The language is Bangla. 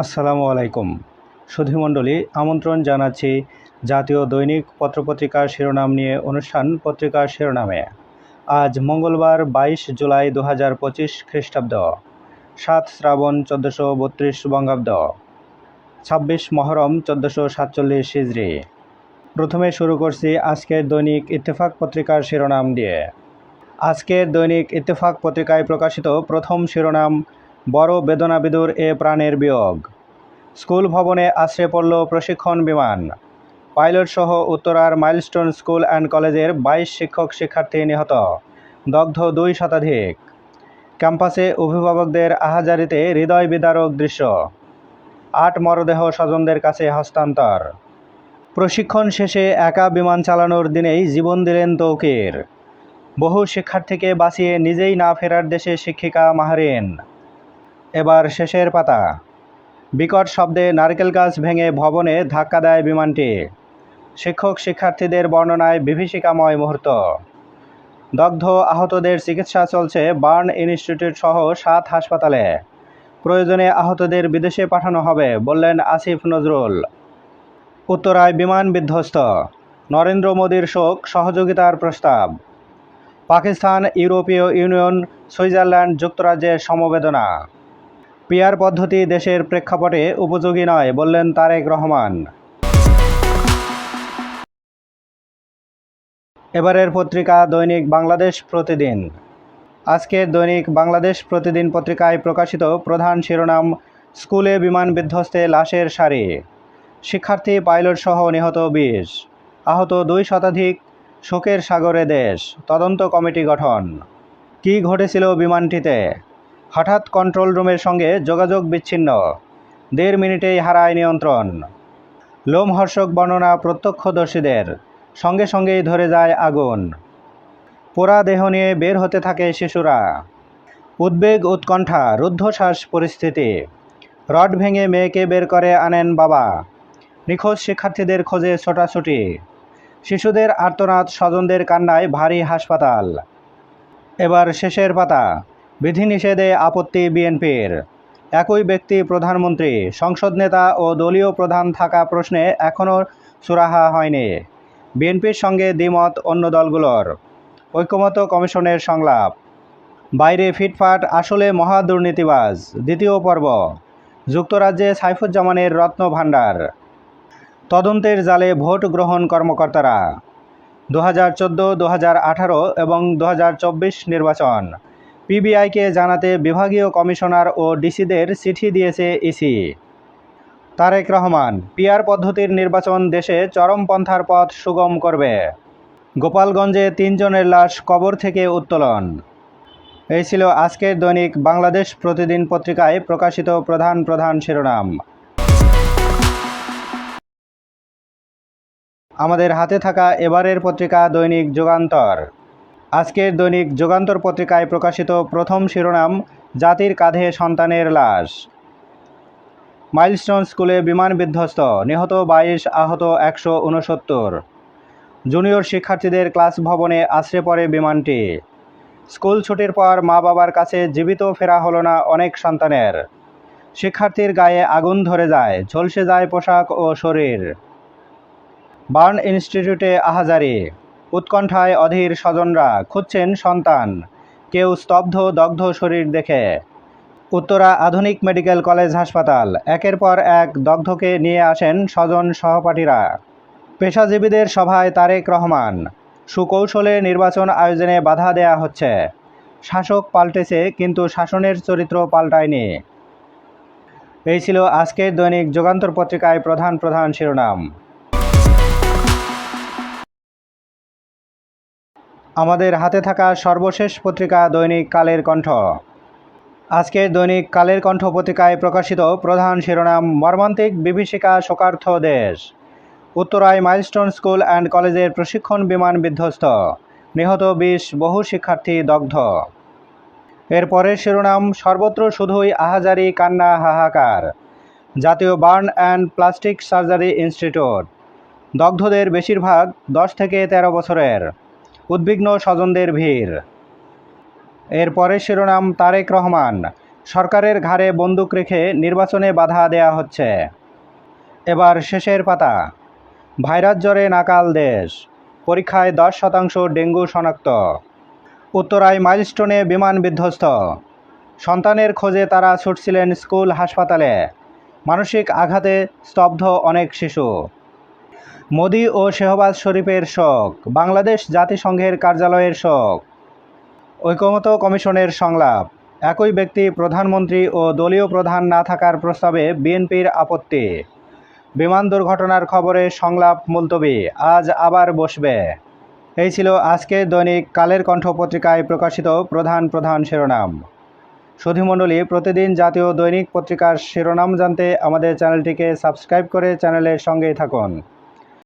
আসসালামু আলাইকুম। সুধীমণ্ডলী, আমন্ত্রণ জানাচ্ছি জাতীয় দৈনিক পত্রপত্রিকার শিরোনাম নিয়ে অনুষ্ঠান পত্রিকার শিরোনামে। আজ মঙ্গলবার, বাইশ জুলাই দু হাজার পঁচিশ খ্রিস্টাব্দ। সাত শ্রাবণ চোদ্দোশো বত্রিশ বঙ্গাব্দ। ছাব্বিশ মহরম চোদ্দোশো সাতচল্লিশ হিজড়ি। প্রথমে শুরু করছি আজকের দৈনিক ইত্তেফাক পত্রিকার শিরোনাম দিয়ে। আজকের দৈনিক ইত্তেফাক পত্রিকায় প্রকাশিত প্রথম শিরোনাম বড় বেদনাবিদুর এ প্রাণের বিয়োগ। স্কুল ভবনে আশ্রে পড়ল প্রশিক্ষণ বিমান। পাইলট সহ উত্তরার মাইলস্টোন স্কুল অ্যান্ড কলেজের বাইশ শিক্ষক শিক্ষার্থী নিহত, দগ্ধ দুই শতাধিক। ক্যাম্পাসে অভিভাবকদের আহাজারিতে হৃদয় বিদারক দৃশ্য। আট মরদেহ স্বজনদের কাছে হস্তান্তর। প্রশিক্ষণ শেষে একা বিমান চালানোর দিনেই জীবন দিলেন তৌকির। বহু শিক্ষার্থীকে বাঁচিয়ে নিজেই না ফেরার দেশে শিক্ষিকা মাহারিন। এবার শেষের পাতা। বিকট শব্দে নারকেল গাছ ভেঙে ভবনে ধাক্কা দেয় বিমানটি। শিক্ষক শিক্ষার্থীদের বর্ণনায় বিভীষিকাময় মুহূর্ত। দগ্ধ আহতদের চিকিৎসা চলছে বার্ন ইনস্টিটিউট সহ সাত হাসপাতালে। প্রয়োজনে আহতদের বিদেশে পাঠানো হবে, বললেন আসিফ নজরুল। উত্তরায় বিমান বিধ্বস্ত। নরেন্দ্র মোদীর শোক, সহযোগিতার প্রস্তাব। পাকিস্তান, ইউরোপীয় ইউনিয়ন, সুইজারল্যান্ড যুক্তরাজ্যের সমবেদনা। পিয়ার পদ্ধতি দেশের প্রেক্ষাপটে উপযোগী নয়, বললেন তারেক রহমান। এবারের পত্রিকা দৈনিক বাংলাদেশ প্রতিদিন। আজকের দৈনিক বাংলাদেশ প্রতিদিন পত্রিকায় প্রকাশিত প্রধান শিরোনাম, স্কুলে বিমান বিধ্বস্তে লাশের সারি। শিক্ষার্থী পাইলট সহ নিহত বিশ। আহত দুই শতাধিক শোকের সাগরে দেশ। তদন্ত কমিটি গঠন। কী ঘটেছিল বিমানটিতে? হঠাৎ কন্ট্রোল রুমের সঙ্গে যোগাযোগ বিচ্ছিন্ন। দেড় মিনিটেই হারায় নিয়ন্ত্রণ। লোমহর্ষক বর্ণনা প্রত্যক্ষদর্শীদের। সঙ্গে সঙ্গেই ধরে যায় আগুন। পোড়া দেহ নিয়ে বের হতে থাকে শিশুরা। উদ্বেগ, উৎকণ্ঠা, রুদ্ধশ্বাস পরিস্থিতি। রড ভেঙে মেয়েকে বের করে আনেন বাবা। নিখোঁজ শিক্ষার্থীদের খোঁজে ছোটাছুটি। শিশুদের আর্তনাদ স্বজনদের কান্নায় ভারী হাসপাতাল। এবার শেষের পাতা। বিধিনিষেধে আপত্তি বিএনপির। একই ব্যক্তি প্রধানমন্ত্রী, সংসদ নেতা ও দলীয় প্রধান থাকা প্রশ্নে এখনও সুরাহা হয়নি। বিএনপির সঙ্গে দ্বিমত অন্য দলগুলোর। ঐক্যমত কমিশনের সংলাপ। বাইরে ফিটফাট, আসলে মহা দুর্নীতিবাজ, দ্বিতীয় পর্ব। যুক্তরাজ্যে সাইফুজ্জামানের রত্ন ভাণ্ডার। তদন্তের জালে ভোট গ্রহণ কর্মকর্তারা। দু হাজার চোদ্দ দু হাজার আঠারো এবং দু হাজার চব্বিশ নির্বাচন। পিবিআইকে জানাতে বিভাগীয় কমিশনার ও ডিসিদের চিঠি দিয়েছে ইসি। তারেক রহমান, পিআর পদ্ধতির নির্বাচন দেশে চরমপন্থার পথ সুগম করবে। গোপালগঞ্জে তিনজনের লাশ কবর থেকে উত্তোলন। এই ছিল আজকের দৈনিক বাংলাদেশ প্রতিদিন পত্রিকায় প্রকাশিত প্রধান প্রধান শিরোনাম। আমাদের হাতে থাকা এবারের পত্রিকা দৈনিক যুগান্তর। আজকের দৈনিক যুগান্তর পত্রিকায় প্রকাশিত প্রথম শিরোনাম, জাতির কাঁধে সন্তানের লাশ। মাইলস্টোন স্কুলে বিমান বিধ্বস্ত, নিহত বাইশ আহত একশো উনসত্তর জুনিয়র শিক্ষার্থীদের ক্লাস ভবনে আশ্রে পড়ে বিমানটি। স্কুল ছুটির পর মা বাবার কাছে জীবিত ফেরা হলো না অনেক সন্তানের। শিক্ষার্থীর গায়ে আগুন ধরে যায়, ঝলসে যায় পোশাক ও শরীর। বার্ন ইনস্টিটিউটে আহাজারি। উৎকণ্ঠায় অধীর স্বজনরা খুঁজছেন সন্তান। কেউ স্তব্ধ, দগ্ধ শরীর দেখে। উত্তরা আধুনিক মেডিকেল কলেজ হাসপাতাল। একের পর এক দগ্ধকে নিয়ে আসেন স্বজন সহপাঠীরা। পেশাজীবীদের সভায় তারেক রহমান। সুকৌশলে নির্বাচন আয়োজনে বাধা দেয়া হচ্ছে। শাসক পাল্টেছে, কিন্তু শাসনের চরিত্র পাল্টায়নি। এই ছিল আজকের দৈনিক যুগান্তর পত্রিকায় প্রধান প্রধান শিরোনাম। আমাদের হাতে থাকা সর্বশেষ পত্রিকা দৈনিক কালের কণ্ঠ। আজকের দৈনিক কালের কণ্ঠ পত্রিকায় প্রকাশিত প্রধান শিরোনাম, মর্মান্তিক বিভীষিকা শোকার্থ দেশ। উত্তরায় মাইলস্টোন স্কুল অ্যান্ড কলেজের প্রশিক্ষণ বিমান বিধ্বস্ত। নিহত বিশ বহু শিক্ষার্থী দগ্ধ। এর পরের শিরোনাম, সর্বত্র শুধুই আহাজারি, কান্না, হাহাকার। জাতীয় burn and plastic surgery institute. দগ্ধদের বেশিরভাগ দশ থেকে ১৩ বছরের। উদ্বিগ্ন স্বজনদের ভিড়। এর পরের শিরোনাম, তারেক রহমান। সরকারের ঘাড়ে বন্দুক রেখে নির্বাচনে বাধা দেয়া হচ্ছে। এবার শেষের পাতা। ভাইরাস জ্বরে নাকাল দেশ। পরীক্ষায় দশ শতাংশ ডেঙ্গু শনাক্ত। উত্তরায় মাইলস্টোনে বিমান বিধ্বস্ত। সন্তানের খোঁজে তারা ছুটছিলেন স্কুল, হাসপাতালে। মানসিক আঘাতে স্তব্ধ অনেক শিশু। মোদি ও শেহবাজ শরীফের শখ বাংলাদেশ জাতিসংঘের কার্যালয়ের শখ ঐকমত্য কমিশনের সংলাপ, একই ব্যক্তি প্রধানমন্ত্রী ও দলীয় প্রধান না থাকার প্রস্তাবে বিএনপির আপত্তি। বিমান দুর্ঘটনার খবরে সংলাপ, মুলতবি, আজ আবার বসবে। এই ছিল আজকে দৈনিক কালের কণ্ঠ পত্রিকায় প্রকাশিত প্রধান প্রধান শিরোনাম। সুধীমণ্ডলী প্রতিদিন জাতীয় দৈনিক পত্রিকার শিরোনাম জানতে আমাদের চ্যানেলটিকে সাবস্ক্রাইব করে চ্যানেলের সঙ্গেই থাকুন।